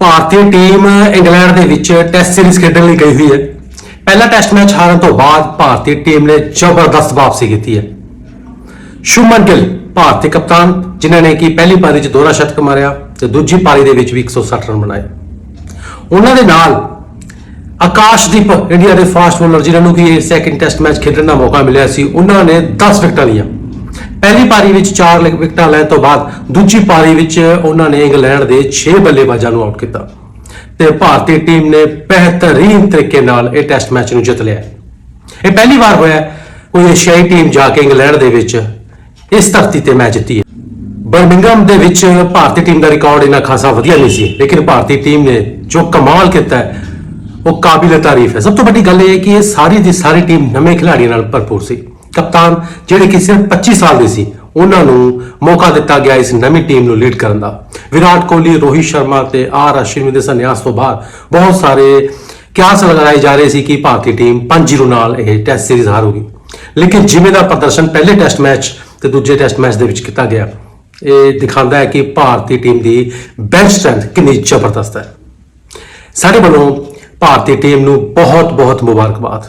ਭਾਰਤੀ team England ਦੇ ਵਿੱਚ test series ਖੇਡਣ ਲਈ ਗਈ ਹੋਈ ਹੈ। ਪਹਿਲਾ ਟੈਸਟ ਮੈਚ ਹਾਰਨ ਤੋਂ ਬਾਅਦ ਭਾਰਤੀ ਟੀਮ ਨੇ ਜ਼ਬਰਦਸਤ ਵਾਪਸੀ ਕੀਤੀ ਹੈ। ਸ਼ੁਮਨ ਗਿੱਲ, ਭਾਰਤੀ ਕਪਤਾਨ, ਜਿਨ੍ਹਾਂ ਨੇ ਕਿ ਪਹਿਲੀ ਪਾਰੀ 'ਚ ਦੋਹਰਾ ਸ਼ਤਕ ਮਾਰਿਆ ਤੇ ਦੂਜੀ ਪਾਰੀ ਦੇ ਵਿੱਚ ਵੀ 160 ਰਨ ਬਣਾਏ। ਉਹਨਾਂ ਦੇ ਨਾਲ ਆਕਾਸ਼ਦੀਪ ਇੰਡੀਆ ਦੇ ਫਾਸਟ ਬੋਲਰ ਜਿਨ੍ਹਾਂ ਨੂੰ ਕਿ ਇਹ ਸੈਕਿੰਡ ਟੈਸਟ ਮੈਚ ਖੇਡਣ ਦਾ ਮੌਕਾ ਮਿਲਿਆ ਸੀ, ਉਹਨਾਂ ਨੇ 10 ਵਿਕਟਾਂ ਲਈਆਂ। ਪਹਿਲੀ ਪਾਰੀ ਵਿੱਚ 4 ਵਿਕਟਾਂ ਲੈਣ ਤੋਂ ਬਾਅਦ ਦੂਜੀ ਪਾਰੀ ਵਿੱਚ ਉਹਨਾਂ ਨੇ ਇੰਗਲੈਂਡ ਦੇ 6 ਬੱਲੇਬਾਜ਼ਾਂ ਨੂੰ ਆਊਟ ਕੀਤਾ ਤੇ ਭਾਰਤੀ ਟੀਮ ਨੇ ਬਿਹਤਰੀਨ ਤਰੀਕੇ ਨਾਲ ਇਹ ਟੈਸਟ ਮੈਚ ਨੂੰ ਜਿੱਤ ਲਿਆ। ਇਹ ਪਹਿਲੀ ਵਾਰ ਹੋਇਆ ਹੈ, ਕੋਈ ਏਸ਼ੀਆਈ ਟੀਮ ਜਾ ਕੇ ਇੰਗਲੈਂਡ ਦੇ ਵਿੱਚ ਇਸ ਧਰਤੀ ਤੇ ਮੈਚ ਜਿੱਤੀ ਹੈ। ਬਰਮਿੰਗਮ ਦੇ ਵਿੱਚ ਭਾਰਤੀ ਟੀਮ ਦਾ ਰਿਕਾਰਡ ਇੰਨਾ ਖਾਸਾ ਵਧੀਆ ਨਹੀਂ ਸੀ, ਲੇਕਿਨ ਭਾਰਤੀ ਟੀਮ ਨੇ ਜੋ ਕਮਾਲ ਕੀਤਾ ਉਹ ਕਾਬਿਲ ਤਾਰੀਫ ਹੈ। ਸਭ ਤੋਂ ਵੱਡੀ ਗੱਲ ਇਹ ਹੈ ਕਿ ਇਹ ਸਾਰੀ ਦੀ ਸਾਰੀ ਟੀਮ ਨਵੇਂ ਖਿਡਾਰੀਆਂ ਨਾਲ ਭਰਪੂਰ ਸੀ। ਕਪਤਾਨ ਜਿਹੜੇ ਕਿ ਸਿਰਫ 25 ਸਾਲ ਦੇ ਸੀ, ਉਹਨਾਂ ਨੂੰ ਮੌਕਾ ਦਿੱਤਾ ਗਿਆ ਇਸ ਨਵੀਂ ਟੀਮ ਨੂੰ ਲੀਡ ਕਰਨ ਦਾ। ਵਿਰਾਟ ਕੋਹਲੀ, ਰੋਹਿਤ ਸ਼ਰਮਾ ਤੇ ਆਰ ਅਸ਼ਵਿਨ ਦੇ ਸੰਨਿਆਸ ਤੋਂ ਬਾਅਦ ਬਹੁਤ ਸਾਰੇ ਕਿਆਸ ਲਗਾਏ ਜਾ ਰਹੇ ਸੀ ਕਿ ਭਾਰਤੀ ਟੀਮ 5-0 ਨਾਲ ਇਹ ਟੈਸਟ ਸੀਰੀਜ਼ ਹਾਰੂਗੀ। ਲੇਕਿਨ ਜਿਵੇਂ ਦਾ ਪ੍ਰਦਰਸ਼ਨ ਪਹਿਲੇ ਟੈਸਟ ਮੈਚ ਤੇ ਦੂਜੇ ਟੈਸਟ ਮੈਚ ਦੇ ਵਿੱਚ ਕੀਤਾ ਗਿਆ, ਇਹ ਦਿਖਾਉਂਦਾ ਹੈ ਕਿ ਭਾਰਤੀ ਟੀਮ ਦੀ ਬੈਂਚ ਸਟਰੈਂਥ ਕਿੰਨੀ ਜ਼ਬਰਦਸਤ ਹੈ। ਸਾਡੇ ਵੱਲੋਂ ਭਾਰਤੀ ਟੀਮ ਨੂੰ ਬਹੁਤ ਬਹੁਤ ਮੁਬਾਰਕਬਾਦ।